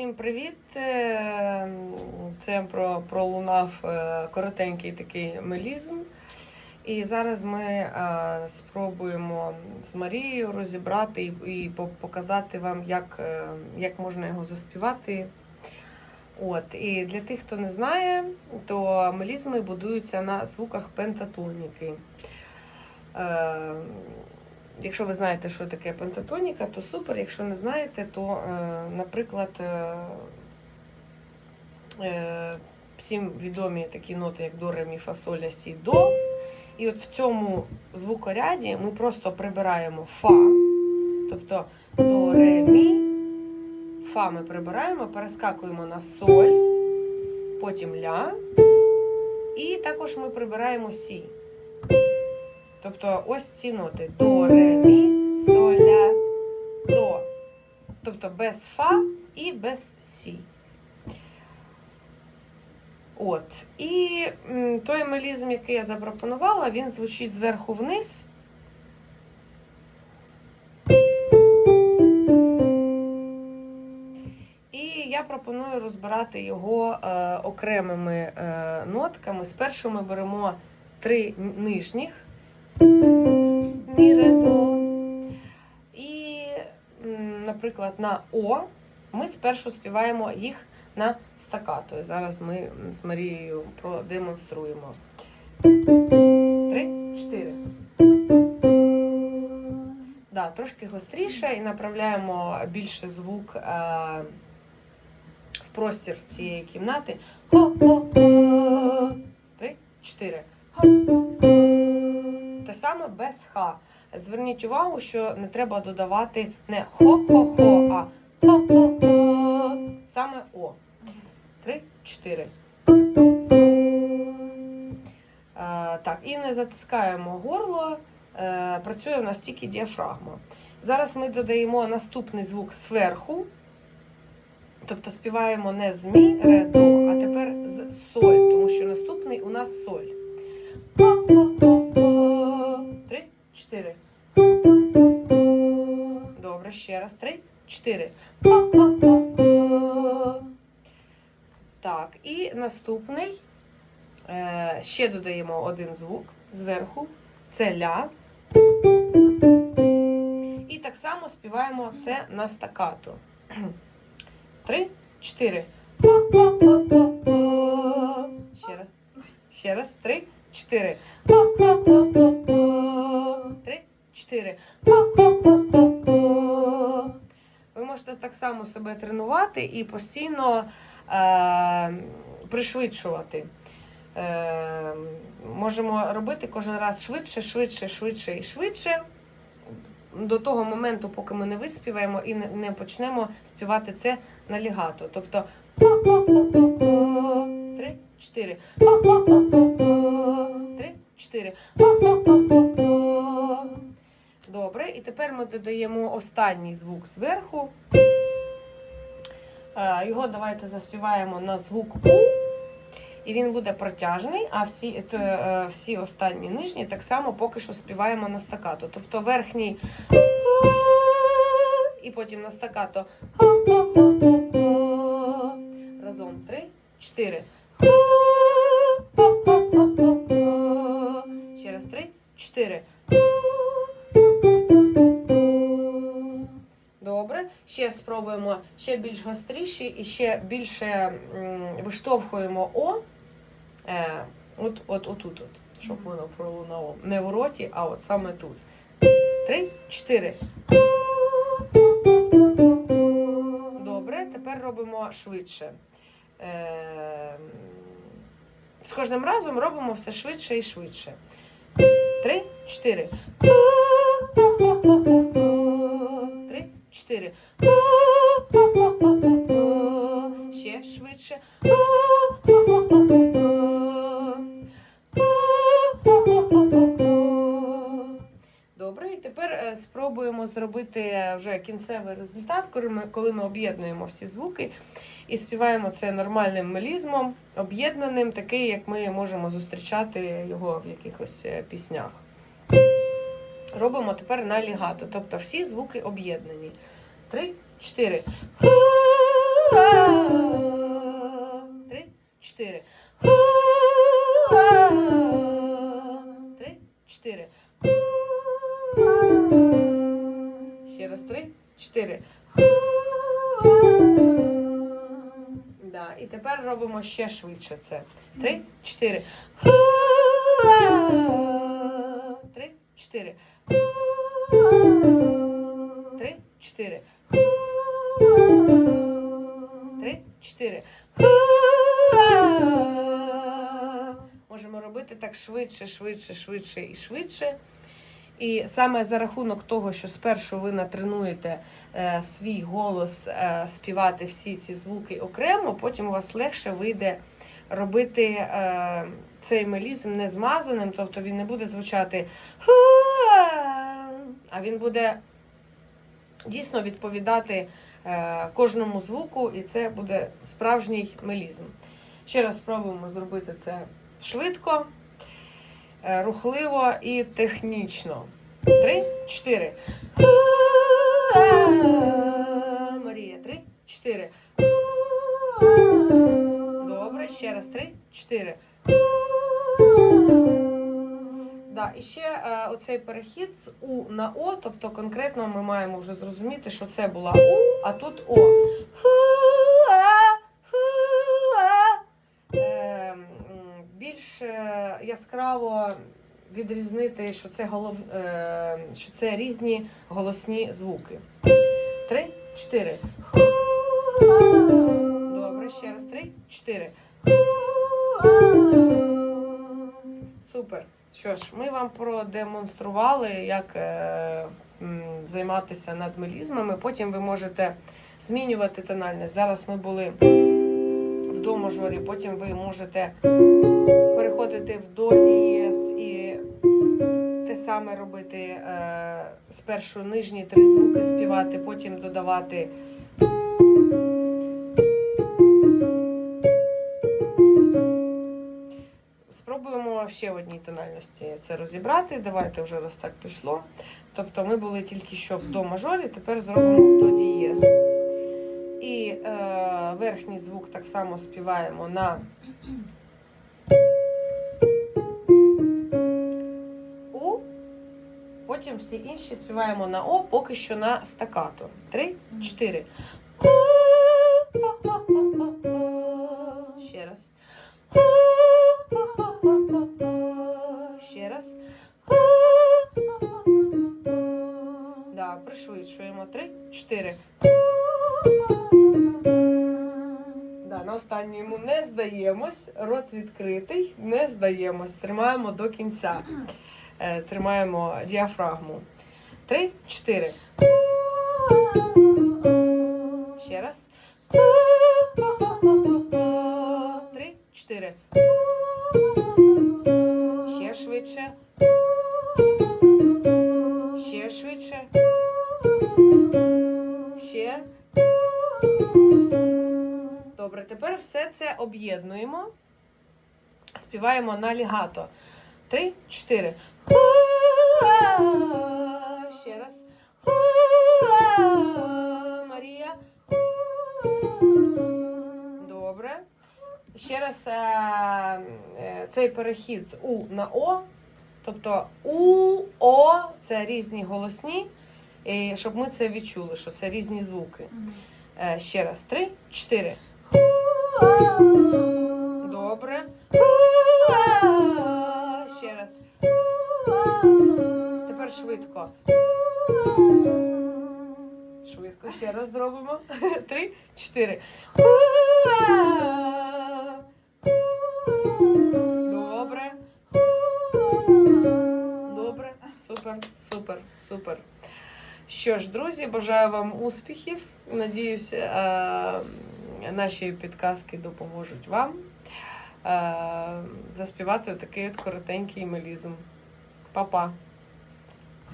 Всім привіт! Е, Це про, пролунав е, коротенький такий мелізм. І зараз ми е, спробуємо з Марією розібрати і, показати вам, як, як можна його заспівати. От. І для тих, хто не знає, то мелізми будуються на звуках пентатоніки. Якщо ви знаєте, що таке пентатоніка, то супер. Якщо не знаєте, то, е, наприклад, е, е, всім відомі такі ноти, як до, ре, мі, сі, до. І от в цьому звукоряді ми просто прибираємо фа, тобто до, ре, мі, фа ми прибираємо, перескакуємо на соль, потім ля, і також ми прибираємо сі. Тобто ось ці ноти до, ре, мі, соль, ля, до. Тобто без фа і без сі. От. І той мелізм, який я запропонувала, він звучить зверху вниз. І я пропоную розбирати його е, окремими е, нотками. Спершу ми беремо три нижніх мі, ре, до. І, наприклад, на О ми спершу співаємо їх на стакато. Зараз ми з Марією продемонструємо. Три, чотири. Да, трошки гостріше і направляємо більше звук е, в простір цієї кімнати. Хо-хо-хо. Три, чотири. Те саме без ха. Зверніть увагу, що не треба додавати не хо-хо-хо, а хо-хо-хо. Саме О. Три, чотири. Е, так, і не затискаємо горло. Е, працює у нас тільки діафрагма. Зараз ми додаємо наступний звук зверху. Тобто співаємо не з мі, ре, до, а тепер з соль, тому що наступний у нас соль. Чотири. Добре, ще раз. Три, чотири. Так, і наступний. Е, ще додаємо один звук зверху. Це ля. І так само співаємо це на стакато. Три, чотири. Ще раз. Ще раз. Три, чотири. Чотири. Ви можете так само себе тренувати і постійно е, пришвидшувати. Е, можемо робити кожен раз швидше, швидше, швидше і швидше. До того моменту, поки ми не виспіваємо і не почнемо співати це на лігато. Тобто три, чотири. Три, чотири. Добре, і тепер ми додаємо останній звук зверху. Е, Його давайте заспіваємо на звук У. І він буде протяжний, а всі, то, е, всі останні нижні так само поки що співаємо на стакато. Тобто верхній і потім на стакато. Разом три, чотири. Ще раз три, чотири. Ще спробуємо ще більш гостріші і ще більше виштовхуємо О. Е, от, от, отут, от, щоб воно пролунало. Не в роті, а от саме тут. Три, чотири. Добре, тепер робимо швидше. Е, з кожним разом робимо все швидше і швидше. Три, чотири. Чотири. Ще швидше. Добре, і тепер е, спробуємо зробити вже кінцевий результат, коли ми, коли ми об'єднуємо всі звуки і співаємо це нормальним мелізмом, об'єднаним, такий, як ми можемо зустрічати його в якихось е, піснях. робимо тепер на лігато. Тобто всі звуки об'єднані. Три, чотири. Три, чотири. Три, чотири. Ще раз три, чотири. Да. І тепер робимо ще швидше це. Три, чотири. Три, чотири. Три, чотири. Три, чотири. Можемо робити так швидше, швидше, швидше і швидше. І саме за рахунок того, що спершу ви натренуєте е, свій голос е, співати всі ці звуки окремо, потім у вас легше вийде робити е, цей мелізм не змазаним, тобто він не буде звучати а він буде дійсно відповідати кожному звуку, і це буде справжній мелізм. Ще раз спробуємо зробити це швидко, е, рухливо і технічно. Три, чотири. Марія, три, чотири. Добре, ще раз. Три, чотири. Да, і ще е, оцей перехід з У на О, тобто конкретно ми маємо вже зрозуміти, що це була У, а тут О. Е, більш яскраво відрізнити, що це, голов, е, що це різні голосні звуки. Три, чотири. Добре, ще раз. Три, чотири. Супер. Що ж, ми вам продемонстрували, як е, займатися над мелізмами. Потім ви можете змінювати тональність. Зараз ми були в до мажорі, потім ви можете переходити в до дієс і те саме робити. Е, спершу нижні три звуки співати, потім додавати. Ще в одній тональності це розібрати. Давайте вже раз так пішло. Тобто ми були тільки що в до мажорі, тепер зробимо в до дієс. І е, верхній звук так само співаємо на У. Потім всі інші співаємо на О, поки що на стакато. Три, чотири. Ще раз. Пришвидшуємо. Три, чотири. Да, на останньому не здаємось. Рот відкритий, не здаємось. Тримаємо до кінця. Е, Тримаємо діафрагму. Три, чотири. Ще раз. Три, чотири. Ще швидше. Ще. Добре, тепер все це об'єднуємо. Співаємо на лігато. Три, чотири. Ще раз. Марія. Добре. Ще раз е, е, цей перехід з У на О. Тобто У, О це різні голосні. І щоб ми це відчули, що це різні звуки. Е, Ще раз. Три, чотири. Добре. Ще раз. Тепер швидко. Швидко ще раз зробимо. Три, чотири. Добре. Добре. Супер, супер, супер. Що ж, друзі, бажаю вам успіхів. Надіюся, е, наші підказки допоможуть вам е, заспівати отакий от коротенький мелізм. Па-па!